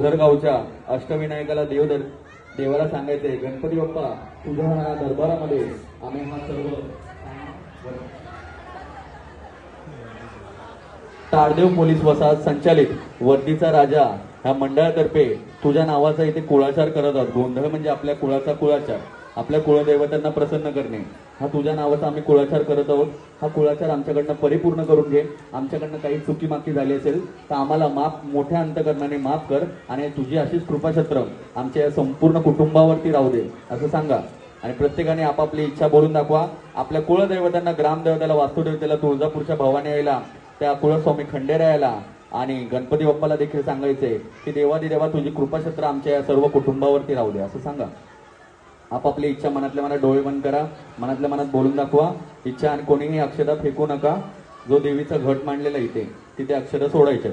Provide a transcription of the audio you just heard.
सुधरगावच्या अष्टविनायकाला देवदर देवाला सांगायचंय गणपती बाप्पा तुझ्या ह्या दरबारामध्ये आम्ही हा सर्व तारदेव पोलीस वसाहत संचालित वर्दीचा राजा ह्या मंडळातर्फे तुझ्या नावाचा इथे कुळाचार करत आहोत. गोंधळ म्हणजे आपल्या कुळाचा कुळाचार. आपल्या कुळदैवतांना प्रसन्न करणे. हा तुझ्या नावाचा आम्ही कुळाचार करत आहोत. हा कुळाचार आमच्याकडनं परिपूर्ण करून घे. आमच्याकडनं काही चुकी माकी झाली असेल तर आम्हाला माफ मोठ्या अंतकरणाने माफ कर आणि तुझी अशीच कृपाछत्र आमच्या या संपूर्ण कुटुंबावरती राहू दे असं सांगा. आणि प्रत्येकाने आपापली इच्छा बोलून दाखवा. आपल्या कुळदैवतांना ग्रामदेवताला वास्तुदेवतेला तुळजापूरच्या भवानी यायला त्या कुळस्वामी खंडेरायाला आणि गणपती बाप्पाला देखील सांगायचंय की देवादी देवा तुझी कृपाछत्र आमच्या या सर्व कुटुंबावरती राहू दे असं सांगा. आपापली इच्छा मनातल्या मनात डोळे बंद करा मनातल्या मनात बोलून दाखवा. इच्छा आणि कोणीही अक्षता फेकू नका. जो देवीचा घट मांडलेला इथे तिथे अक्षरं सोडायच्या.